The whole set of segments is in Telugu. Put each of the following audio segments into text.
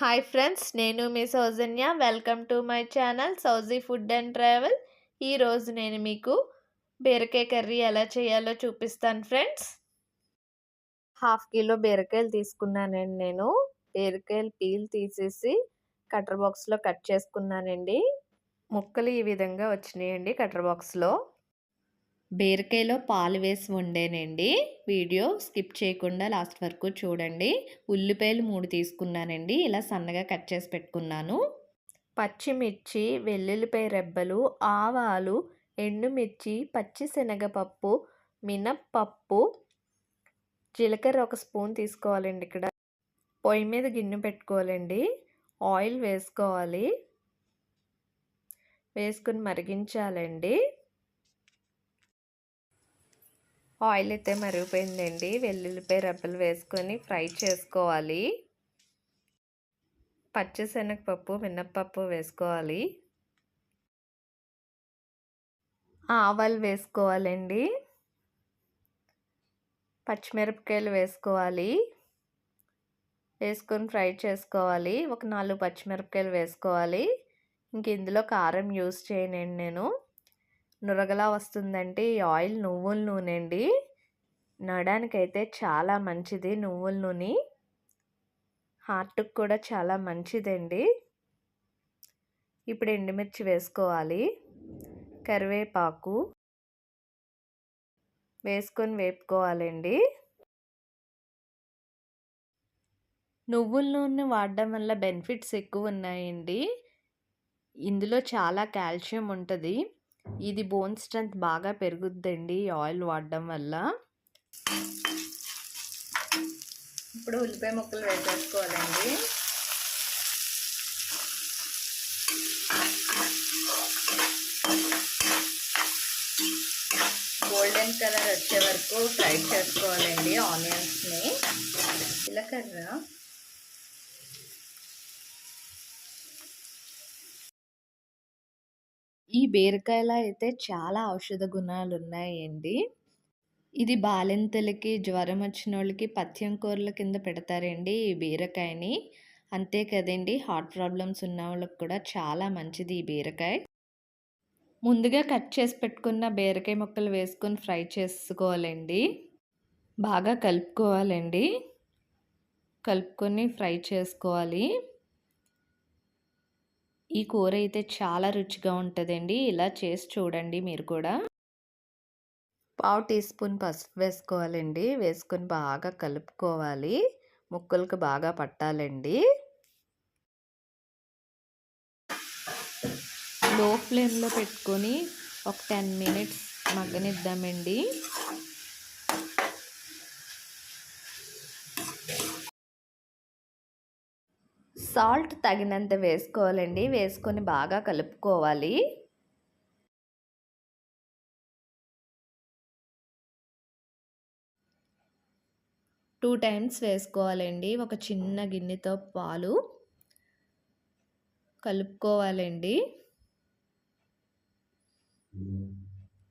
హాయ్ ఫ్రెండ్స్ నేను మీ Soujanya. Welcome to my channel Souji food and travel ఈరోజు నేను మీకు బీరకాయ కర్రీ ఎలా చేయాలో చూపిస్తాను ఫ్రెండ్స్ హాఫ్ కిలో బీరకాయలు తీసుకున్నానండి నేను. బీరకాయలు పీల్ తీసేసి కటర్ బాక్స్లో కట్ చేసుకున్నానండి. ముక్కలు ఈ విధంగా వచ్చినాయండి కటర్ బాక్స్లో బీరకాయలో పాలు వేసి వండేనండి. వీడియో స్కిప్ చేయకుండా లాస్ట్ వరకు చూడండి. ఉల్లిపాయలు మూడు తీసుకున్నానండి. ఇలా సన్నగా కట్ చేసి పెట్టుకున్నాను. పచ్చిమిర్చి వెల్లుల్లిపాయ రెబ్బలు ఆవాలు ఎండుమిర్చి పచ్చి శనగపప్పు మినప్పప్పు జీలకర్ర ఒక స్పూన్ తీసుకోవాలండి ఇక్కడ. పొయ్యి మీద గిన్నె పెట్టుకోవాలండి. ఆయిల్ వేసుకోవాలి. వేసుకుని మరిగించాలండి. ఆయిల్ అయితే మరిగిపోయిందండి. వెల్లుల్లిపాయ రబ్బలు వేసుకొని ఫ్రై చేసుకోవాలి. పచ్చిశనగపప్పు మినప్పప్పు వేసుకోవాలి. ఆవాలు వేసుకోవాలండి. పచ్చిమిరపకాయలు వేసుకోవాలి. వేసుకొని ఫ్రై చేసుకోవాలి. ఒక నాలుగు పచ్చిమిరపకాయలు వేసుకోవాలి. ఇంక ఇందులో కారం యూస్ చేయనండి నేను. నురగలా వస్తుందంటే ఈ ఆయిల్ నువ్వుల నూనె అండి. నడానికైతే చాలా మంచిది నువ్వుల నూనె. హార్ట్కి కూడా చాలా మంచిదండి. ఇప్పుడు ఎండుమిర్చి వేసుకోవాలి. కరివేపాకు వేసుకొని వేపుకోవాలండి. నువ్వుల నూనె వాడడం వల్ల బెనిఫిట్స్ ఎక్కువ ఉన్నాయండి. ఇందులో చాలా కాల్షియం ఉంటుంది. ఇది బోన్ స్ట్రెంత్ బాగా పెరుగుద్దండి ఆయిల్ వాడడం వల్ల. ఇప్పుడు ఉల్లిపాయ ముక్కలు వేసేసుకోవాలండి. గోల్డెన్ కలర్ వచ్చే వరకు ఫ్రై చేసుకోవాలండి ఆనియన్స్ని. జీలకర్ర. ఈ బీరకాయలో అయితే చాలా ఔషధ గుణాలు ఉన్నాయండి ఇది బాలింతలకి జ్వరం వచ్చిన వాళ్ళకి పథ్యం కూరల కింద పెడతారండి ఈ బీరకాయని. అంతే కదండి హార్ట్ ప్రాబ్లమ్స్ ఉన్న వాళ్ళకి కూడా చాలా మంచిది ఈ బీరకాయ. ముందుగా కట్ చేసి పెట్టుకున్న బీరకాయ ముక్కలు వేసుకొని ఫ్రై చేసుకోవాలండి. బాగా కలుపుకోవాలండి. కలుపుకొని ఫ్రై చేసుకోవాలి. ఈ కూర అయితే చాలా రుచిగా ఉంటుందండి. ఇలా చేసి చూడండి మీరు కూడా. పావు టీ స్పూన్ పసుపు వేసుకోవాలండి. వేసుకొని బాగా కలుపుకోవాలి. ముక్కలకు బాగా పట్టాలండి. లో ఫ్లేమ్లో పెట్టుకొని ఒక టెన్ మినిట్స్ మగ్గనిద్దామండి. సాల్ట్ తగినంత వేసుకోవాలండి. వేసుకొని బాగా కలుపుకోవాలి. టూ టైమ్స్ వేసుకోవాలండి. ఒక చిన్న గిన్నెతో పాలు కలుపుకోవాలండి.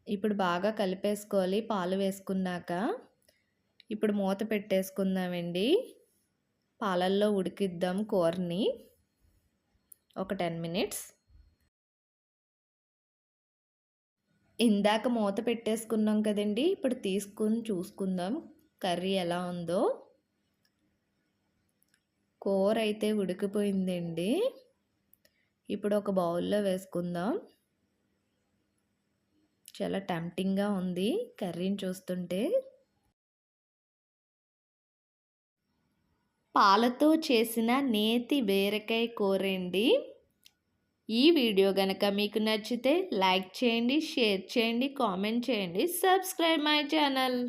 ఇప్పుడు బాగా కలిపేసుకోవాలి. పాలు వేసుకున్నాక ఇప్పుడు మూత పెట్టేసుకుందామండి. పాలల్లో ఉడికిద్దాం కూరని. ఒక టెన్ మినిట్స్. ఇందాక మూత పెట్టేసుకున్నాం కదండి ఇప్పుడు తీసుకుని చూసుకుందాం కర్రీ ఎలా ఉందో. కూర అయితే ఉడికిపోయిందండి. ఇప్పుడు ఒక బౌల్లో వేసుకుందాం. చాలా టెంప్టింగ్గా ఉంది కర్రీని చూస్తుంటే. పాలతో చేసిన నేతి బీరకాయ కూరండి. ఈ వీడియో కనుక మీకు నచ్చితే లైక్ చేయండి షేర్ చేయండి కామెంట్ చేయండి సబ్స్క్రైబ్ మై ఛానల్.